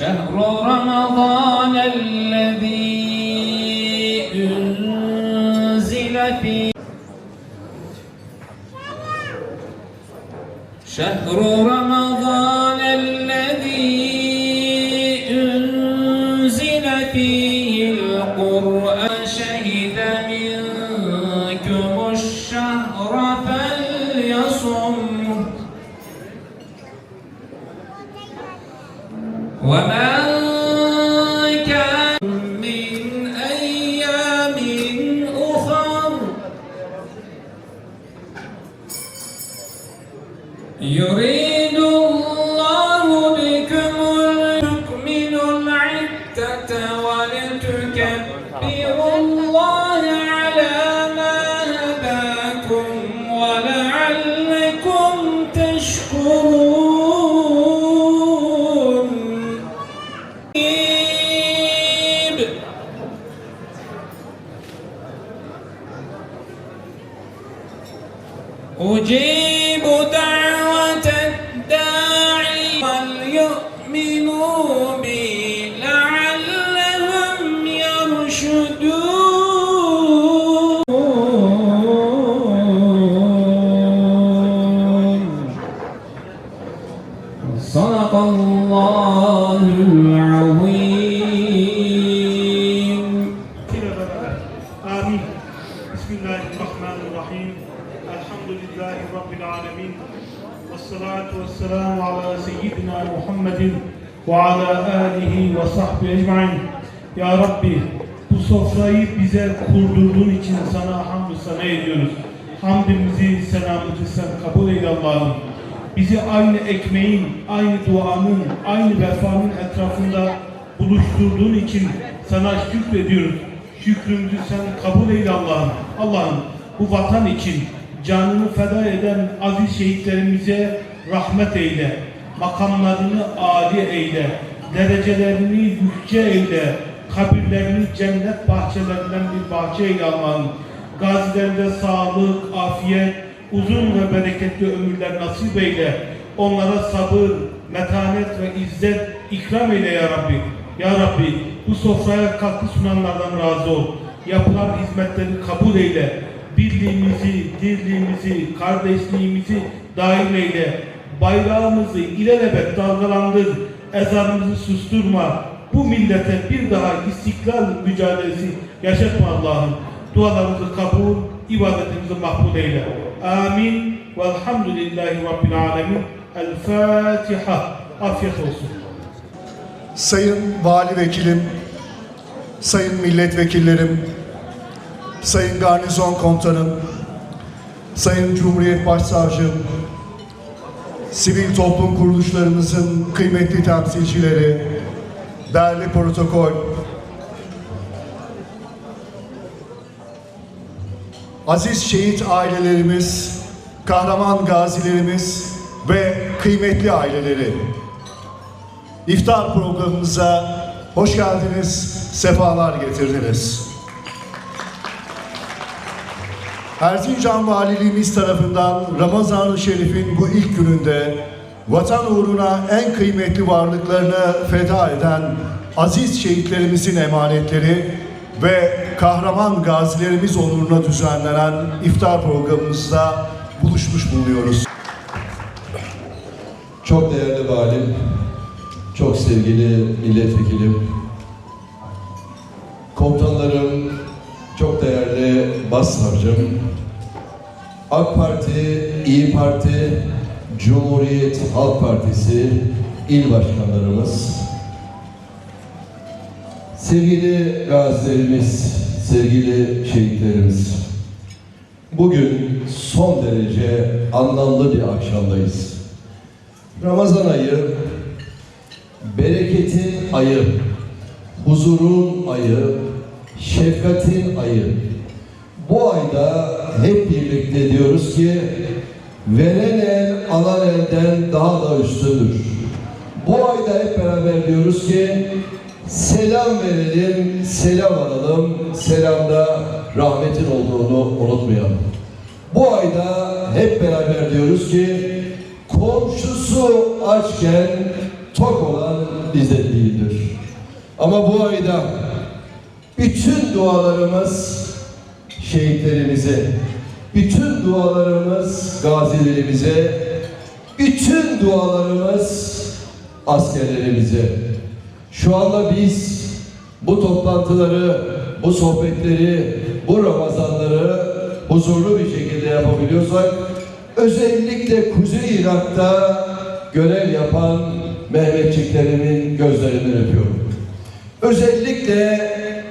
شهر رمضان الذي أنزل فيه شهر رمضان العدة Hamdimizi, selamımızı sen kabul eyle Allah'ım. Bizi aynı ekmeğin, aynı duanın, aynı vefanın etrafında buluşturduğun için sana şükrediyoruz. Şükrümüzü sen kabul eyle Allah'ım. Allah'ım bu vatan için canını feda eden aziz şehitlerimize rahmet eyle. Makamlarını âli eyle. Derecelerini yüce eyle. Kabirlerini cennet bahçelerinden bir bahçe eyle Allah'ım. Gazilerinde sağlık, afiyet, uzun ve bereketli ömürler nasip eyle. Onlara sabır, metanet ve izzet ikram eyle ya Rabbi. Ya Rabbi bu sofraya katkı sunanlardan razı ol. Yapılan hizmetleri kabul eyle. Birliğimizi, dirliğimizi, kardeşliğimizi daim eyle. Bayrağımızı ilelebet dalgalandır. Ezanımızı susturma. Bu millete bir daha istiklal mücadelesi yaşatma Allah'ım. Dualarımızı kabul, ibadetimizi makbul eyle. Amin. Velhamdülillahi Rabbil alemin. El Fatiha. Afiyet olsun. Sayın Vali Vekilim, Sayın Milletvekillerim, Sayın Garnizon Komutanım, Sayın Cumhuriyet Başsavcım, sivil toplum kuruluşlarımızın kıymetli temsilcileri, değerli protokol, aziz şehit ailelerimiz, kahraman gazilerimiz ve kıymetli aileleri. İftar programımıza hoş geldiniz, sefalar getirdiniz. Erzincan Valiliğimiz tarafından Ramazan-ı Şerif'in bu ilk gününde vatan uğruna en kıymetli varlıklarını feda eden aziz şehitlerimizin emanetleri ve kahraman gazilerimiz onuruna düzenlenen iftar programımızda buluşmuş bulunuyoruz. Çok değerli valim, çok sevgili milletvekilim, komutanlarım, çok değerli başsavcım, AK Parti, İyi Parti, Cumhuriyet Halk Partisi il başkanlarımız, sevgili gazilerimiz, sevgili şehitlerimiz, bugün son derece anlamlı bir akşamdayız. Ramazan ayı, bereketin ayı, huzurun ayı, şefkatin ayı. Bu ayda hep birlikte diyoruz ki, veren el alan elden daha da üstündür. Bu ayda hep beraber diyoruz ki, selam verelim, selam alalım, selamda rahmetin olduğunu unutmayalım. Bu ayda hep beraber diyoruz ki komşusu açken tok olan bizde değildir. Ama bu ayda bütün dualarımız şehitlerimize, bütün dualarımız gazilerimize, bütün dualarımız askerlerimize. Şu anda biz bu toplantıları, bu sohbetleri, bu Ramazanları huzurlu bir şekilde yapabiliyorsak, özellikle Kuzey Irak'ta görev yapan Mehmetçiklerimin gözlerinden öpüyorum. Özellikle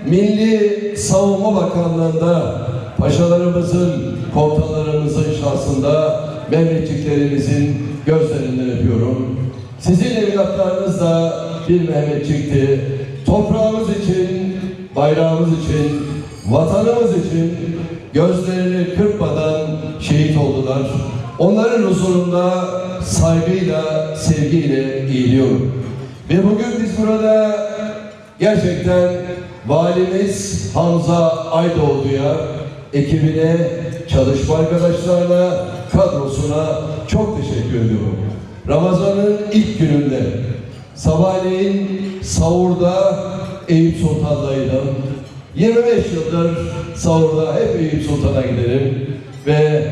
Milli Savunma Bakanlığı'nda paşalarımızın, komutanlarımızın şahsında Mehmetçiklerimizin gözlerinden öpüyorum. Sizin evlatlarınız da bir Mehmetçikti. Toprağımız için, bayrağımız için, vatanımız için gözlerini kırpmadan şehit oldular. Onların huzurunda saygıyla, sevgiyle eğiliyorum. Ve bugün biz burada gerçekten valimiz Hamza Aydoğdu'ya, ekibine, çalışma arkadaşlarına, kadrosuna çok teşekkür ediyorum. Ramazan'ın ilk gününde sabahleyin sahurda Eyüp Sultan'daydım. 25 yıldır sahurda hep Eyüp Sultan'a giderim ve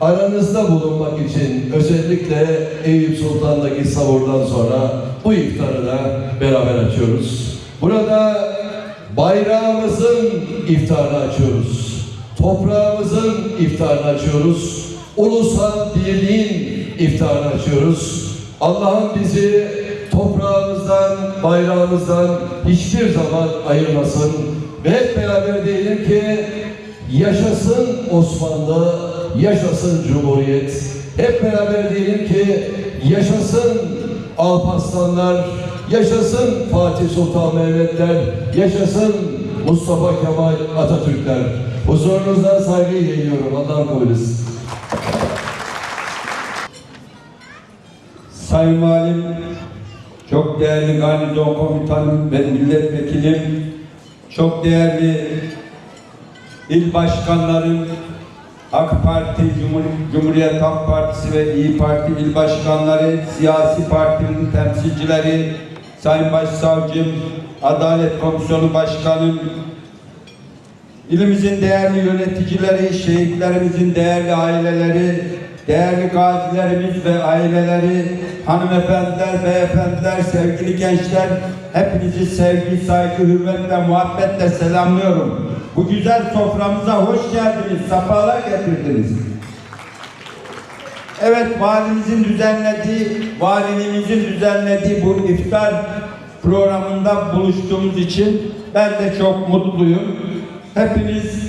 aranızda bulunmak için özellikle Eyüp Sultan'daki sahurdan sonra bu iftarı da beraber açıyoruz. Burada bayrağımızın iftarını açıyoruz. Toprağımızın iftarını açıyoruz. Ulusal birliğin iftarını açıyoruz. Allah'ım bizi toprağımızdan, bayrağımızdan hiçbir zaman ayırmasın. Ve hep beraber diyelim ki yaşasın Osmanlı, yaşasın Cumhuriyet. Hep beraber diyelim ki yaşasın Alparslanlar, yaşasın Fatih Sultan Mehmetler, yaşasın Mustafa Kemal Atatürkler. Huzurunuzdan saygıyla geliyorum. Allah'ın kabul etsin. Sayın Valim, çok değerli garnizon komutanım ve milletvekilim, çok değerli il başkanlarım, AK Parti, Cumhur- Cumhuriyet Halk Partisi ve İyi Parti il başkanları, siyasi partinin temsilcileri, Sayın Başsavcım, Adalet Komisyonu Başkanım, İlimizin değerli yöneticileri, şehitlerimizin değerli aileleri, değerli gazilerimiz ve aileleri, hanımefendiler, beyefendiler, sevgili gençler, hepinizi sevgi, saygı, hürmet ve muhabbetle selamlıyorum. Bu güzel soframıza hoş geldiniz, sefalar getirdiniz. Evet, valimizin düzenlediği, valiliğimizin düzenlediği bu iftar programında buluştuğumuz için ben de çok mutluyum. Hepiniz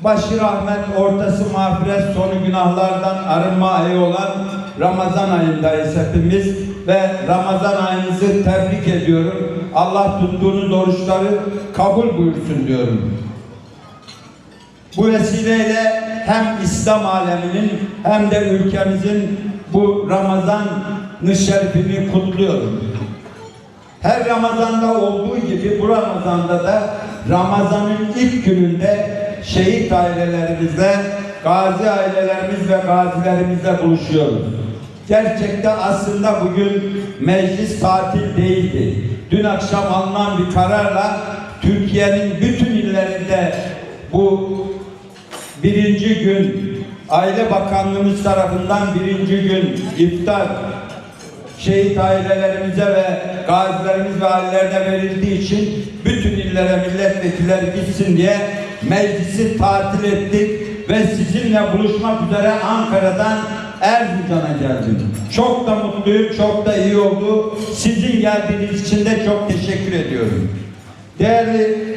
başı rahmet, ortası mağfiret, sonu günahlardan arınma ayı olan Ramazan ayındayız hepimiz ve Ramazan ayınızı tebrik ediyorum. Allah tuttuğunuz oruçları kabul buyursun diyorum. Bu vesileyle hem İslam aleminin hem de ülkemizin bu Ramazan-ı şerifini kutluyorum. Her Ramazan'da olduğu gibi bu Ramazan'da da Ramazan'ın ilk gününde şehit ailelerimizle, gazi ailelerimiz ve gazilerimizle buluşuyoruz. Gerçekte aslında bugün meclis tatil değildi. Dün akşam alınan bir kararla Türkiye'nin bütün illerinde bu birinci gün Aile Bakanlığımız tarafından birinci gün iftar şehit ailelerimize ve gazilerimiz ve ailelerine verildiği için bütün illere milletvekilleri gitsin diye meclisi tatil ettik ve sizinle buluşmak üzere Ankara'dan Erzincan'a geldim. Çok da mutluyum, çok da iyi oldu. Sizin geldiğiniz için de çok teşekkür ediyorum. Değerli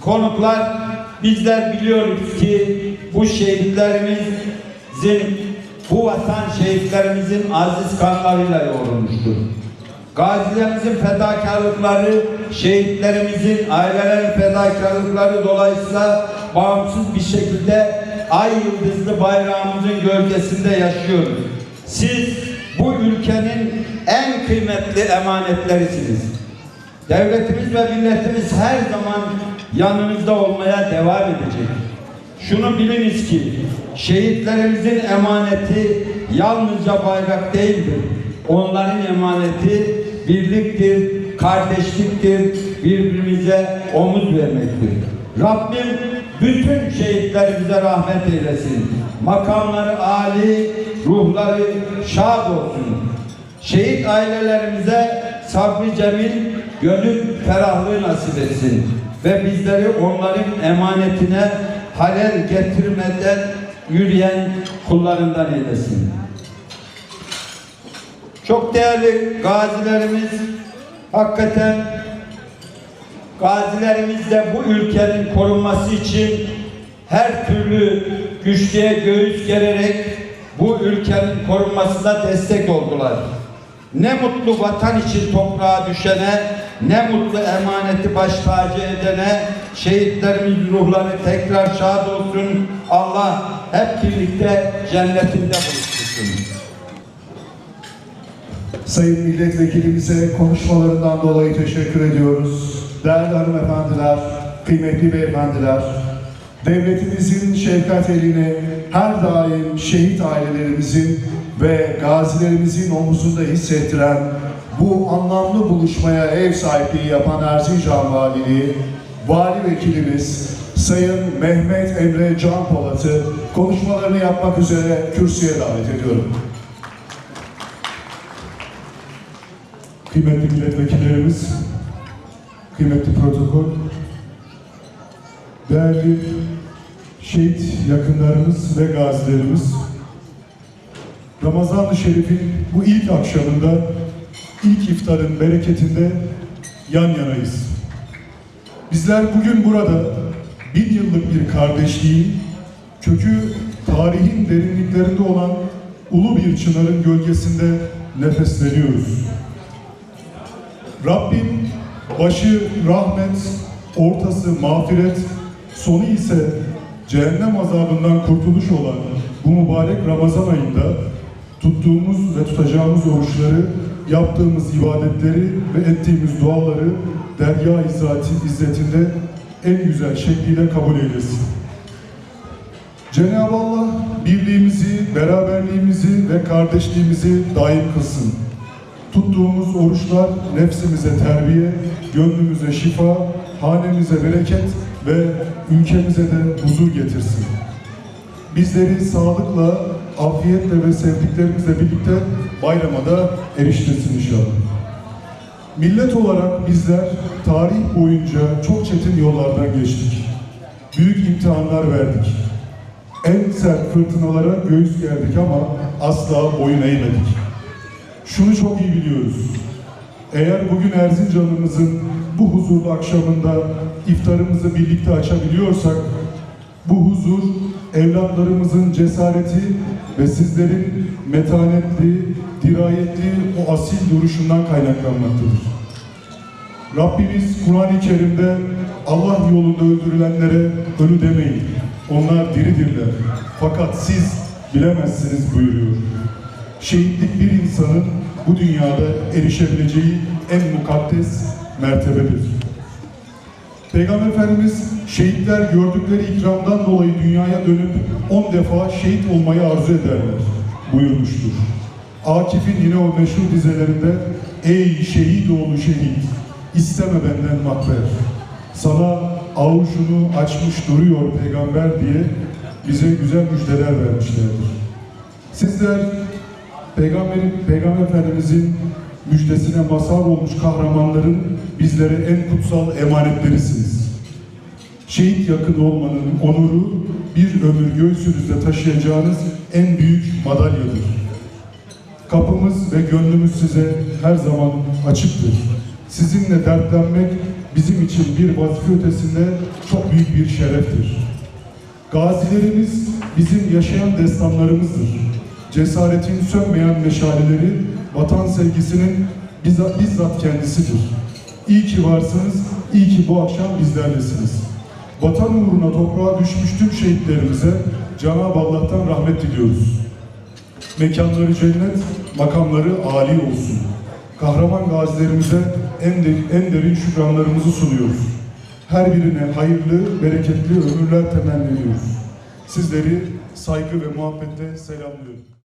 konuklar bizler biliyoruz ki bu şehitlerimizin bu vatan şehitlerimizin aziz kanlarıyla yoğrulmuştur. Gazilerimizin fedakarlıkları, şehitlerimizin ailelerin fedakarlıkları dolayısıyla bağımsız bir şekilde ay yıldızlı bayrağımızın gölgesinde yaşıyoruz. Siz bu ülkenin en kıymetli emanetlerisiniz. Devletimiz ve milletimiz her zaman yanınızda olmaya devam edecek. Şunu biliniz ki şehitlerimizin emaneti yalnızca bayrak değildir. Onların emaneti birliktir, kardeşliktir, birbirimize omuz vermektir. Rabbim bütün şehitlerimize rahmet eylesin. Makamları âli, ruhları şad olsun. Şehit ailelerimize sabrı cemil, gönül ferahlığı nasip etsin. Ve bizleri onların emanetine halel getirmeden yürüyen kullarından eylesin. Çok değerli gazilerimiz, hakikaten gazilerimiz de bu ülkenin korunması için her türlü güçlüğe göğüs gererek bu ülkenin korunmasına destek oldular. Ne mutlu vatan için toprağa düşene, ne mutlu emaneti baş tacı edene, şehitlerimiz ruhları tekrar şad olsun. Allah hep birlikte cennetinde buluştursun. Sayın Milletvekilimize konuşmalarından dolayı teşekkür ediyoruz. Değerli hanımefendiler, kıymetli beyefendiler, devletimizin şefkat elini her daim şehit ailelerimizin ve gazilerimizin omuzunda hissettiren bu anlamlı buluşmaya ev sahipliği yapan Erzincan Valiliği, Vali Vekilimiz Sayın Mehmet Emre Can Polat'ı konuşmalarını yapmak üzere kürsüye davet ediyorum. Kıymetli milletvekillerimiz, kıymetli protokol, değerli şehit yakınlarımız ve gazilerimiz, Ramazan-ı Şerif'in bu ilk akşamında, ilk iftarın bereketinde yan yanayız. Bizler bugün burada bin yıllık bir kardeşliğin, kökü tarihin derinliklerinde olan ulu bir çınarın gölgesinde nefesleniyoruz. Rabbim başı rahmet, ortası mağfiret, sonu ise cehennem azabından kurtuluş olan bu mübarek Ramazan ayında tuttuğumuz ve tutacağımız oruçları, yaptığımız ibadetleri ve ettiğimiz duaları derya izzati izzetinde en güzel şekliyle kabul eylesin. Cenab-ı Allah birliğimizi, beraberliğimizi ve kardeşliğimizi daim kılsın. Tuttuğumuz oruçlar nefsimize terbiye, gönlümüze şifa, hanemize bereket ve ülkemize de huzur getirsin. Bizleri sağlıkla, afiyetle ve sevdiklerimizle birlikte bayrama da eriştirsin inşallah. Millet olarak bizler tarih boyunca çok çetin yollardan geçtik. Büyük imtihanlar verdik. En sert fırtınalara göğüs gerdik ama asla boyun eğmedik. Şunu çok iyi biliyoruz. Eğer bugün Erzincan'ımızın bu huzurlu akşamında iftarımızı birlikte açabiliyorsak, bu huzur evlatlarımızın cesareti ve sizlerin metanetli, dirayetli o asil duruşundan kaynaklanmaktadır. Rabbimiz Kur'an-ı Kerim'de Allah yolunda öldürülenlere ölü demeyin. Onlar diridirler. Fakat siz bilemezsiniz buyuruyor. Şehitlik bir insanın bu dünyada erişebileceği en mukaddes mertebedir. Peygamber Efendimiz şehitler gördükleri ikramdan dolayı dünyaya dönüp on defa şehit olmayı arzu ederler buyurmuştur. Akif'in yine o meşhur dizelerinde Ey şehit oğlu şehit isteme benden makber. Sana avucunu açmış duruyor peygamber diye bize güzel müjdeler vermişlerdir. Sizler Peygamberin, Peygamber Efendimizin müjdesine mazhar olmuş kahramanların bizlere en kutsal emanetlerisiniz. Şehit yakın olmanın onuru bir ömür göğsünüzde taşıyacağınız en büyük madalyadır. Kapımız ve gönlümüz size her zaman açıktır. Sizinle dertlenmek bizim için bir vazife ötesinde çok büyük bir şereftir. Gazilerimiz bizim yaşayan destanlarımızdır. Cesaretin sönmeyen meşaleleri, vatan sevgisinin bizzat, bizzat kendisidir. İyi ki varsınız, iyi ki bu akşam bizlerlesiniz. Vatan uğruna toprağa düşmüş tüm şehitlerimize Cenab-ı Allah'tan rahmet diliyoruz. Mekanları cennet, makamları âli olsun. Kahraman gazilerimize en, de, en derin şükranlarımızı sunuyoruz. Her birine hayırlı, bereketli ömürler temenni ediyoruz. Sizleri saygı ve muhabbetle selamlıyorum.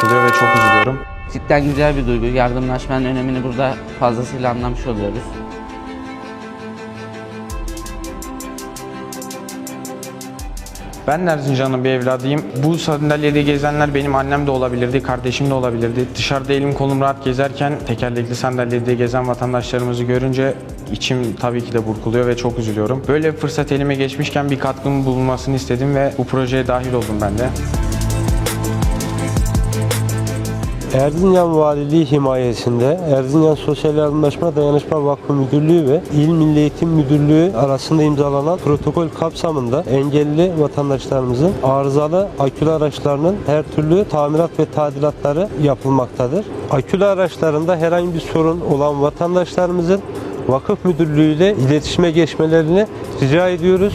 Burkuluyor ve çok üzülüyorum. Cidden güzel bir duygu. Yardımlaşmanın önemini burada fazlasıyla anlamış oluyoruz. Ben Erzincan'ın bir evladıyım. Bu sandalyede gezenler benim annem de olabilirdi, kardeşim de olabilirdi. Dışarıda elim kolum rahat gezerken tekerlekli sandalyede gezen vatandaşlarımızı görünce içim tabii ki de burkuluyor ve çok üzülüyorum. Böyle bir fırsat elime geçmişken bir katkımın bulunmasını istedim ve bu projeye dahil oldum ben de. Erzincan Valiliği himayesinde Erzincan Sosyal Yardımlaşma Dayanışma Vakfı Müdürlüğü ve İl Milli Eğitim Müdürlüğü arasında imzalanan protokol kapsamında engelli vatandaşlarımızın arızalı akülü araçlarının her türlü tamirat ve tadilatları yapılmaktadır. Akülü araçlarında herhangi bir sorun olan vatandaşlarımızın vakıf müdürlüğü ile iletişime geçmelerini rica ediyoruz.